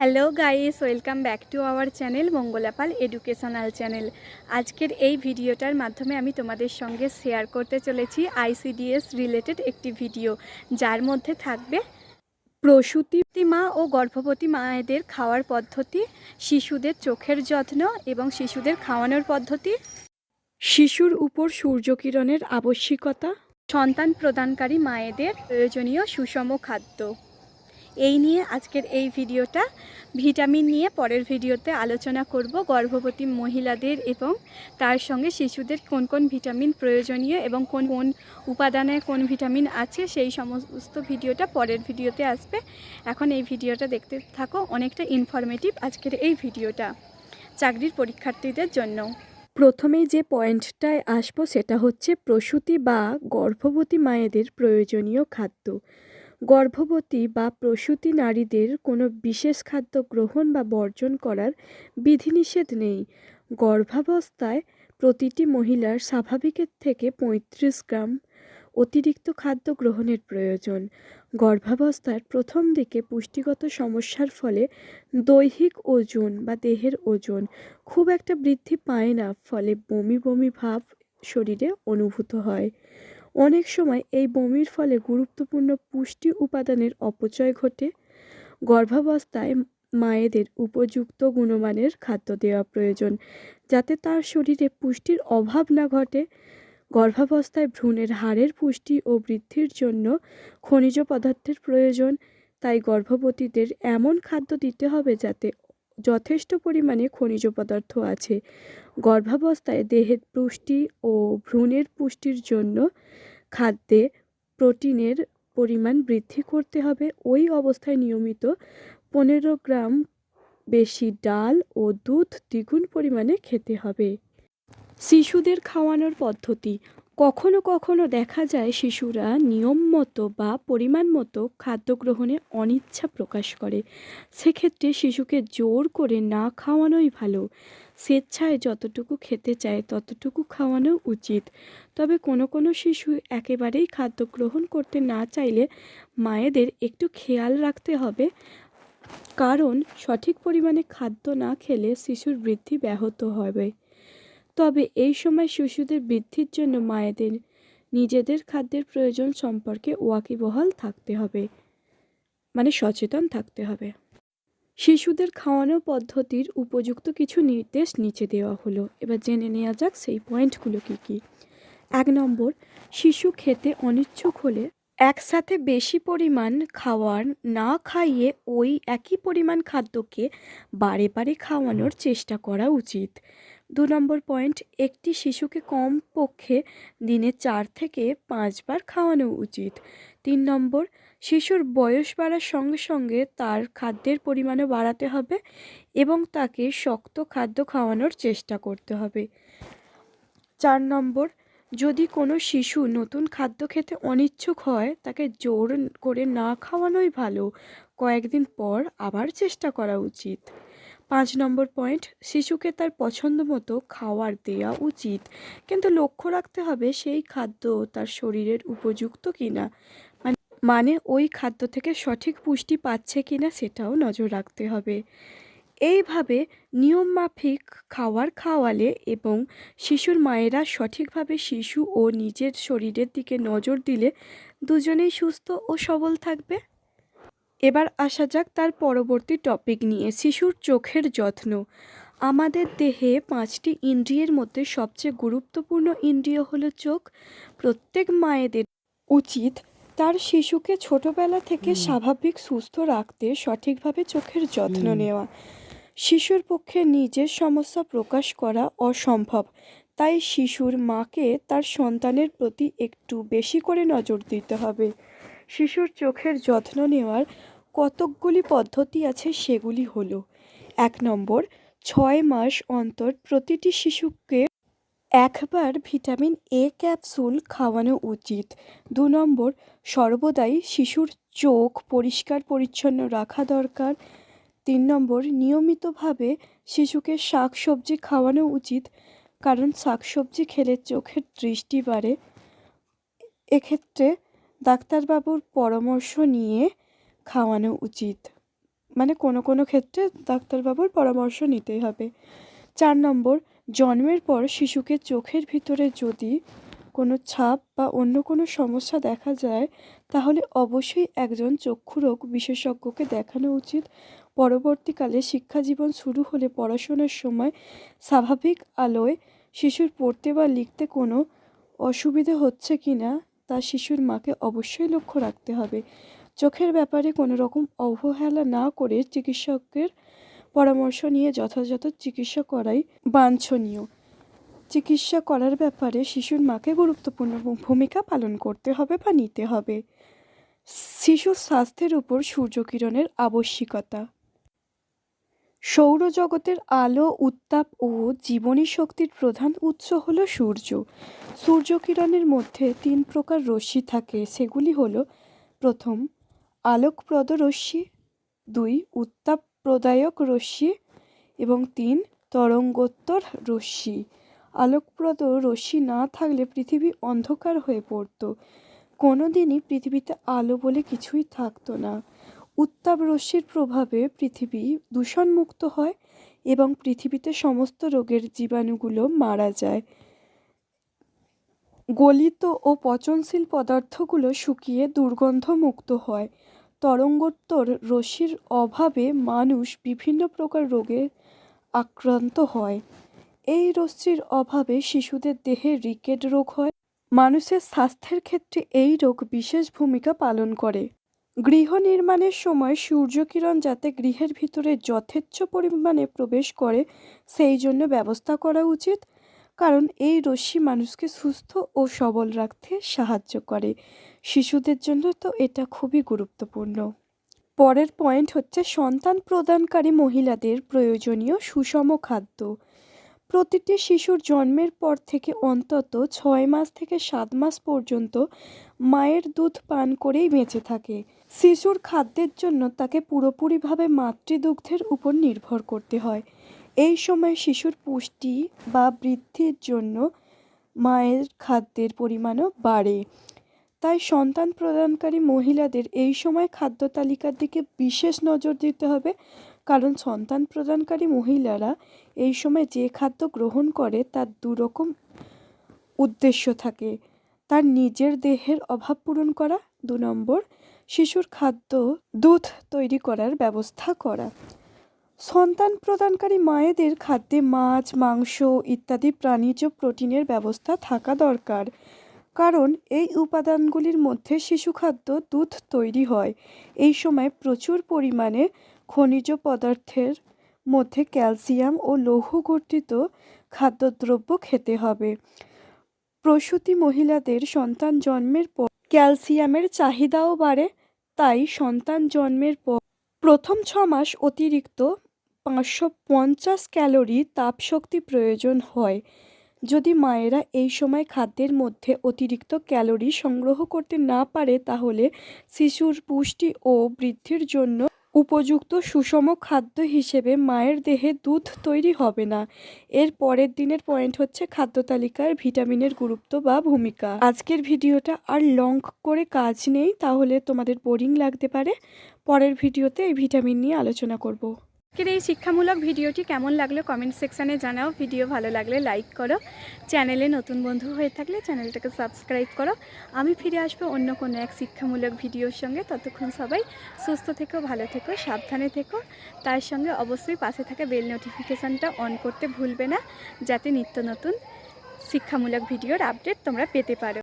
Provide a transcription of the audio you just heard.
Hello guys welcome back to our channel Mangalapal educational channel আজকের এই ভিডিওটার মাধ্যমে আমি তোমাদের সঙ্গে শেয়ার করতে চলেছি আইসিডিএস রিলেটেড একটি ভিডিও যার মধ্যে থাকবে প্রসূতি মা ও গর্ভবতী মায়েদের খাওয়ার পদ্ধতি, শিশুদের চোখের যত্ন এবং শিশুদের খাওয়ানোর পদ্ধতি, শিশুর উপর সূর্যকিরণের আবশ্যিকতা, সন্তান প্রদানকারী মায়েদের প্রয়োজনীয় সুষম খাদ্য। এই নিয়ে আজকের এই ভিডিওটা। ভিটামিন নিয়ে পরের ভিডিওতে আলোচনা করব গর্ভবতী মহিলাদের এবং তার সঙ্গে শিশুদের কোন কোন ভিটামিন প্রয়োজনীয় এবং কোন কোন উপাদানে কোন ভিটামিন আছে, সেই সমস্ত ভিডিওটা পরের ভিডিওতে আসবে। এখন এই ভিডিওটা দেখতে থাকো, অনেকটা ইনফরমেটিভ আজকের এই ভিডিওটা চাকরির পরীক্ষার্থীদের জন্য। প্রথমেই যে পয়েন্টটায় আসব সেটা হচ্ছে প্রসূতি বা গর্ভবতী মায়েদের প্রয়োজনীয় খাদ্য। গর্ভবতী বা প্রসূতি নারীদের কোনো বিশেষ খাদ্য গ্রহণ বা বর্জন করার বিধিনিষেধ নেই। গর্ভাবস্থায় প্রতিটি মহিলার স্বাভাবিকের থেকে পঁয়ত্রিশ গ্রাম অতিরিক্ত খাদ্য গ্রহণের প্রয়োজন। গর্ভাবস্থার প্রথম দিকে পুষ্টিগত সমস্যার ফলে দৈহিক ওজন বা দেহের ওজন খুব একটা বৃদ্ধি পায় না, ফলে বমি বমি ভাব শরীরে অনুভূত হয়। অনেক সময় এই বমির ফলে গুরুত্বপূর্ণ পুষ্টি উপাদানের অপচয় ঘটে। গর্ভাবস্থায় মায়েদের উপযুক্ত গুণমানের খাদ্য দেওয়া প্রয়োজন, যাতে তার শরীরে পুষ্টির অভাব না ঘটে। গর্ভাবস্থায় ভ্রূণের হাড়ের পুষ্টি ও বৃদ্ধির জন্য খনিজ পদার্থের প্রয়োজন, তাই গর্ভবতীদের এমন খাদ্য দিতে হবে যাতে যথেষ্ট পরিমাণে খনিজ পদার্থ আছে। গর্ভাবস্থায় দেহের পুষ্টি ও ভ্রূণের পুষ্টির জন্য খাদ্যে প্রোটিনের পরিমাণ বৃদ্ধি করতে হবে। ওই অবস্থায় নিয়মিত পনেরো গ্রাম বেশি ডাল ও দুধ দ্বিগুণ পরিমাণে খেতে হবে। শিশুদের খাওয়ানোর পদ্ধতি কখনো কখনো দেখা যায় শিশুরা নিয়ম মতো বা পরিমাণ মতো খাদ্য গ্রহণে অনিচ্ছা প্রকাশ করে। সেক্ষেত্রে শিশুকে জোর করে না খাওয়ানোই ভালো। স্বেচ্ছায় যতটুকু খেতে চায় ততটুকু খাওয়ানো উচিত। তবে কোনো কোনো শিশু একেবারেই খাদ্য গ্রহণ করতে না চাইলে মায়েদের একটু খেয়াল রাখতে হবে। কারণ সঠিক পরিমাণে খাদ্য না খেলে শিশুর বৃদ্ধি ব্যাহত হবে। তবে এই সময় শিশুদের বৃদ্ধির জন্য মায়েদের, নিজেদের খাদ্যের প্রয়োজন সম্পর্কে ওয়াকিবহাল থাকতে হবে। মানে সচেতন থাকতে হবে। শিশুদের খাওয়ানো পদ্ধতির উপযুক্ত কিছু নির্দেশ নিচে দেওয়া হলো। এবার জেনে নেওয়া যাক সেই পয়েন্টগুলো কী কী। এক নম্বর, শিশু খেতে অনিচ্ছুক হলে একসাথে বেশি পরিমাণ খাওয়ার না খাইয়ে ওই একই পরিমাণ খাদ্যকে বারে বারে খাওয়ানোর চেষ্টা করা উচিত। দু নম্বর পয়েন্ট, একটি শিশুকে কম পক্ষে দিনে চার থেকে পাঁচবার খাওয়ানো উচিত। তিন নম্বর, শিশুর বয়স বাড়ার সঙ্গে সঙ্গে তার খাদ্যের পরিমাণও বাড়াতে হবে এবং তাকে শক্ত খাদ্য খাওয়ানোর চেষ্টা করতে হবে। চার নম্বর, যদি কোনো শিশু নতুন খাদ্য খেতে অনিচ্ছুক হয়, তাকে জোর করে না খাওয়ানোই ভালো। কয়েকদিন পর আবার চেষ্টা করা উচিত। পাঁচ নম্বর পয়েন্ট, শিশুকে তার পছন্দ মতো খাওয়ার দেওয়া উচিত। কিন্তু লক্ষ্য রাখতে হবে সেই খাদ্য তার শরীরের উপযুক্ত কিনা। মানে মানে ওই খাদ্য থেকে সঠিক পুষ্টি পাচ্ছে কিনা সেটাও নজর রাখতে হবে। এইভাবে নিয়মমাফিক খাবার খাওয়ালে এবং শিশুর মায়েরা সঠিকভাবে শিশু ও নিজের শরীরের দিকে নজর দিলে দুজনেই সুস্থ ও সবল থাকবে। এবার আসা যাক তার পরবর্তী টপিক নিয়ে। শিশুর চোখের যত্ন। আমাদের দেহে পাঁচটি ইন্দ্রিয়ের মধ্যে সবচেয়ে গুরুত্বপূর্ণ ইন্দ্রিয় হলো চোখ। প্রত্যেক মায়েদের উচিত তার শিশুকে ছোটবেলা থেকে স্বাভাবিক সুস্থ রাখতে সঠিকভাবে চোখের যত্ন নেওয়া। শিশুর পক্ষে নিজের সমস্যা প্রকাশ করা অসম্ভব। তাই শিশুর মাকে তার সন্তানের প্রতি একটু বেশি করে নজর দিতে হবে। শিশুর চোখের যত্ন নেওয়ার কতকগুলি পদ্ধতি আছে সেগুলি হলো, এক নম্বর, ছয় মাস অন্তর প্রতিটি শিশুকে একবার ভিটামিন এ ক্যাপসুল খাওয়ানো উচিত। দু নম্বর, সর্বদাই শিশুর চোখ পরিষ্কার পরিচ্ছন্ন রাখা দরকার। তিন নম্বর, নিয়মিতভাবে শিশুকে শাক সবজি খাওয়ানো উচিত, কারণ শাক সবজি খেলে চোখের দৃষ্টি বাড়ে। এক্ষেত্রে ডাক্তারবাবুর পরামর্শ নিয়ে খাওয়ানো উচিত। মানে কোনো কোনো ক্ষেত্রে ডাক্তারবাবুর পরামর্শ নিতেই হবে। চার নম্বর, জন্মের পর শিশুকে চোখের ভিতরে যদি কোনো ছাপ বা অন্য কোনো সমস্যা দেখা যায়, তাহলে অবশ্যই একজন চক্ষুরোগ বিশেষজ্ঞকে দেখানো উচিত। পরবর্তীকালে শিক্ষা জীবন শুরু হলে পড়াশোনার সময় স্বাভাবিক আলোয় শিশুর পড়তে বা লিখতে কোনো অসুবিধে হচ্ছে কি না তা শিশুর মাকে অবশ্যই লক্ষ্য রাখতে হবে। চোখের ব্যাপারে কোনো রকম অবহেলা না করে চিকিৎসকের পরামর্শ নিয়ে যথাযথ চিকিৎসা করাই বাঞ্ছনীয়। চিকিৎসা করার ব্যাপারে শিশুর মাকে গুরুত্বপূর্ণ ভূমিকা পালন করতে হবে বা নিতে হবে। শিশুর স্বাস্থ্যের উপর সূর্যকিরণের আবশ্যিকতা। সৌরজগতের আলো, উত্তাপ ও জীবনী শক্তির প্রধান উৎস হলো সূর্য। সূর্যকিরণের মধ্যে তিন প্রকার রশ্মি থাকে। সেগুলি হলো, প্রথম, আলোকপ্রদ রশ্মি, দুই উত্তাপ প্রদায়ক রশ্মি এবং তিন, তরঙ্গোত্তর রশ্মি। আলোকপ্রদ রশ্মি না থাকলে পৃথিবী অন্ধকার হয়ে পড়তো। কোনো দিনই পৃথিবীতে আলো বলে কিছুই থাকতো না। উত্তাপ রশ্মির প্রভাবে পৃথিবী দূষণমুক্ত হয় এবং পৃথিবীতে সমস্ত রোগের জীবাণুগুলো মারা যায়। গলিত ও পচনশীল পদার্থগুলো শুকিয়ে দুর্গন্ধমুক্ত হয়। তরঙ্গোত্তর রশ্মির অভাবে মানুষ বিভিন্ন প্রকার রোগে আক্রান্ত হয়। এই রশ্মির অভাবে শিশুদের দেহে রিকেট রোগ হয়। মানুষের স্বাস্থ্যের ক্ষেত্রে এই রোগ বিশেষ ভূমিকা পালন করে। গৃহ নির্মাণের সময় সূর্যকিরণ যাতে গৃহের ভিতরে যথেচ্ছ পরিমাণে প্রবেশ করে, সেই জন্য ব্যবস্থা করা উচিত। কারণ এই রশ্মি মানুষকে সুস্থ ও সবল রাখতে সাহায্য করে। শিশুদের জন্য তো এটা খুবই গুরুত্বপূর্ণ। পরের পয়েন্ট হচ্ছে সন্তান প্রদানকারী মহিলাদের প্রয়োজনীয় সুষম খাদ্য। প্রতিটি শিশুর জন্মের পর থেকে অন্তত ছয় মাস থেকে সাত মাস পর্যন্ত মায়ের দুধ পান করেই বেঁচে থাকে। শিশুর খাদ্যের জন্য তাকে পুরোপুরিভাবে মাতৃদুগ্ধের উপর নির্ভর করতে হয়। এই সময় শিশুর পুষ্টি বা বৃদ্ধির জন্য মায়ের খাদ্যের পরিমাণও বাড়ে। তাই সন্তান প্রদানকারী মহিলাদের এই সময় খাদ্য তালিকার দিকে বিশেষ নজর দিতে হবে। কারণ সন্তান প্রদানকারী মহিলারা এই সময় যে খাদ্য গ্রহণ করে তার দুরকম উদ্দেশ্য থাকে। তার নিজের দেহের অভাব পূরণ করা, দু নম্বর, শিশুর খাদ্য, দুধ তৈরি করার ব্যবস্থা করা। সন্তান প্রদানকারী মায়েদের খাদ্যে মাছ, মাংস ইত্যাদি প্রাণীজ প্রোটিনের ব্যবস্থা থাকা দরকার। কারণ এই উপাদানগুলির মধ্যে শিশু খাদ্য, দুধ তৈরি হয়। এই সময় প্রচুর পরিমাণে খনিজ পদার্থের মধ্যে ক্যালসিয়াম ও লৌহ গঠিত খাদ্যদ্রব্য খেতে হবে। প্রসূতি মহিলাদের সন্তান জন্মের পর ক্যালসিয়ামের চাহিদাও বাড়ে, তাই সন্তান জন্মের পর প্রথম ছ মাস অতিরিক্ত পাঁচশো পঞ্চাশ ক্যালোরি তাপশক্তি প্রয়োজন হয়। যদি মায়েরা এই সময় খাদ্যের মধ্যে অতিরিক্ত ক্যালোরি সংগ্রহ করতে না পারে, তাহলে শিশুর পুষ্টি ও বৃদ্ধির জন্য উপযুক্ত সুষম খাদ্য হিসেবে মায়ের দেহে দুধ তৈরি হবে না। এর পরের দিনের পয়েন্ট হচ্ছে খাদ্য তালিকার ভিটামিনের গুরুত্ব বা ভূমিকা। আজকের ভিডিওটা আর লং করে কাজ নেই, তাহলে তোমাদের বোরিং লাগতে পারে। পরের ভিডিওতে এই ভিটামিন নিয়ে আলোচনা করব। আজকের এই শিক্ষামূলক ভিডিওটি কেমন লাগল কমেন্ট সেকশানে জানাও। ভিডিও ভালো লাগলে লাইক করো। চ্যানেলে নতুন বন্ধু হয়ে থাকলে চ্যানেলটাকে সাবস্ক্রাইব করো। আমি ফিরে আসব অন্য কোনো এক শিক্ষামূলক ভিডিওর সঙ্গে। ততক্ষণ সবাই সুস্থ থেকো, ভালো থেকো, সাবধানে থেকো। তার সঙ্গে অবশ্যই পাশে থাকা বেল নোটিফিকেশানটা অন করতে ভুলবে না, যাতে নিত্য নতুন শিক্ষামূলক ভিডিওর আপডেট তোমরা পেতে পারো।